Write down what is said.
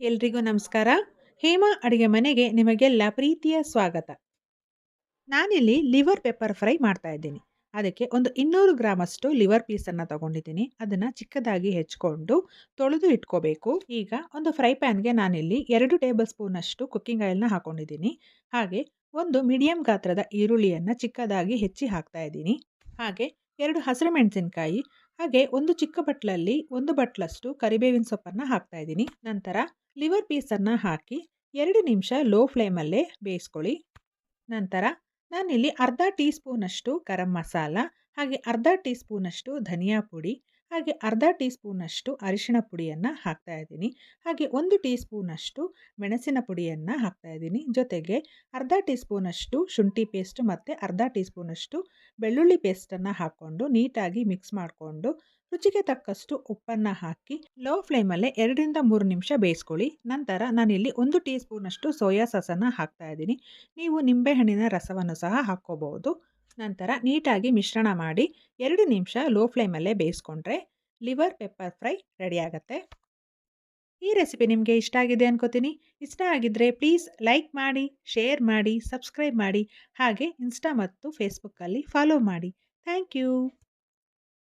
ಎಲ್ರಿಗೂ ನಮಸ್ಕಾರ. ಹೇಮಾ ಅಡುಗೆ ಮನೆಗೆ ನಿಮಗೆಲ್ಲ ಪ್ರೀತಿಯ ಸ್ವಾಗತ. ನಾನಿಲ್ಲಿ ಲಿವರ್ ಪೆಪ್ಪರ್ ಫ್ರೈ ಮಾಡ್ತಾ ಇದ್ದೀನಿ. ಅದಕ್ಕೆ ಒಂದು ಇನ್ನೂರು ಗ್ರಾಮಷ್ಟು ಲಿವರ್ ಪೀಸನ್ನು ತಗೊಂಡಿದ್ದೀನಿ. ಅದನ್ನು ಚಿಕ್ಕದಾಗಿ ಹೆಚ್ಕೊಂಡು ತೊಳೆದು ಇಟ್ಕೋಬೇಕು. ಈಗ ಒಂದು ಫ್ರೈ ಪ್ಯಾನ್ಗೆ ನಾನಿಲ್ಲಿ ಎರಡು ಟೇಬಲ್ ಸ್ಪೂನಷ್ಟು ಕುಕ್ಕಿಂಗ್ ಆಯಿಲ್ನ ಹಾಕೊಂಡಿದ್ದೀನಿ. ಹಾಗೆ ಒಂದು ಮೀಡಿಯಂ ಗಾತ್ರದ ಈರುಳ್ಳಿಯನ್ನು ಚಿಕ್ಕದಾಗಿ ಹೆಚ್ಚಿ ಹಾಕ್ತಾ ಇದ್ದೀನಿ. ಹಾಗೆ ಎರಡು ಹಸಿರು ಮೆಣಸಿನಕಾಯಿ ಹಾಗೆ ಒಂದು ಚಿಕ್ಕ ಬಟ್ಲಲ್ಲಿ ಒಂದು ಬಟ್ಲಷ್ಟು ಕರಿಬೇವಿನ ಸೊಪ್ಪನ್ನು ಹಾಕ್ತಾ ಇದ್ದೀನಿ. ನಂತರ ಲಿವರ್ ಪೀಸನ್ನು ಹಾಕಿ ಎರಡು ನಿಮಿಷ ಲೋ ಫ್ಲೇಮಲ್ಲೇ ಬೇಯಿಸ್ಕೊಳ್ಳಿ. ನಂತರ ನಾನಿಲ್ಲಿ ಅರ್ಧ ಟೀ ಸ್ಪೂನಷ್ಟು ಗರಂ ಮಸಾಲ, ಹಾಗೆ ಅರ್ಧ ಟೀ ಸ್ಪೂನಷ್ಟು ಧನಿಯಾ ಪುಡಿ, ಹಾಗೆ ಅರ್ಧ ಟೀ ಸ್ಪೂನಷ್ಟು ಅರಿಶಿಣ ಪುಡಿಯನ್ನು ಹಾಕ್ತಾ ಇದ್ದೀನಿ. ಹಾಗೆ ಒಂದು ಟೀ ಸ್ಪೂನಷ್ಟು ಮೆಣಸಿನ ಪುಡಿಯನ್ನು ಹಾಕ್ತಾ ಇದ್ದೀನಿ. ಜೊತೆಗೆ ಅರ್ಧ ಟೀ ಸ್ಪೂನಷ್ಟು ಶುಂಠಿ ಪೇಸ್ಟ್ ಮತ್ತು ಅರ್ಧ ಟೀ ಸ್ಪೂನಷ್ಟು ಬೆಳ್ಳುಳ್ಳಿ ಪೇಸ್ಟನ್ನು ಹಾಕ್ಕೊಂಡು ನೀಟಾಗಿ ಮಿಕ್ಸ್ ಮಾಡಿಕೊಂಡು ರುಚಿಗೆ ತಕ್ಕಷ್ಟು ಉಪ್ಪನ್ನು ಹಾಕಿ ಲೋ ಫ್ಲೇಮಲ್ಲೇ ಎರಡರಿಂದ ಮೂರು ನಿಮಿಷ ಬೇಯಿಸ್ಕೊಳ್ಳಿ. ನಂತರ ನಾನಿಲ್ಲಿ ಒಂದು ಟೀ ಸ್ಪೂನಷ್ಟು ಸೋಯಾ ಸಾಸನ್ನು ಹಾಕ್ತಾ ಇದ್ದೀನಿ. ನೀವು ನಿಂಬೆಹಣ್ಣಿನ ರಸವನ್ನು ಸಹ ಹಾಕ್ಕೋಬಹುದು ನಂತರ ನೀಟಾಗಿ ಮಿಶ್ರಣ ಮಾಡಿ ಎರಡು ನಿಮಿಷ ಲೋ ಫ್ಲೇಮಲ್ಲೇ ಬೇಯಿಸ್ಕೊಂಡ್ರೆ ಲಿವರ್ ಪೆಪ್ಪರ್ ಫ್ರೈ ರೆಡಿಯಾಗತ್ತೆ ಈ ರೆಸಿಪಿ ನಿಮಗೆ ಇಷ್ಟ ಆಗಿದೆ ಅನ್ಕೋತೀನಿ. ಇಷ್ಟ ಆಗಿದ್ದರೆ ಪ್ಲೀಸ್ ಲೈಕ್ ಮಾಡಿ, ಶೇರ್ ಮಾಡಿ, ಸಬ್ಸ್ಕ್ರೈಬ್ ಮಾಡಿ. ಹಾಗೆ ಇನ್ಸ್ಟಾ ಮತ್ತು ಫೇಸ್ಬುಕ್ಕಲ್ಲಿ ಫಾಲೋ ಮಾಡಿ. Thank you.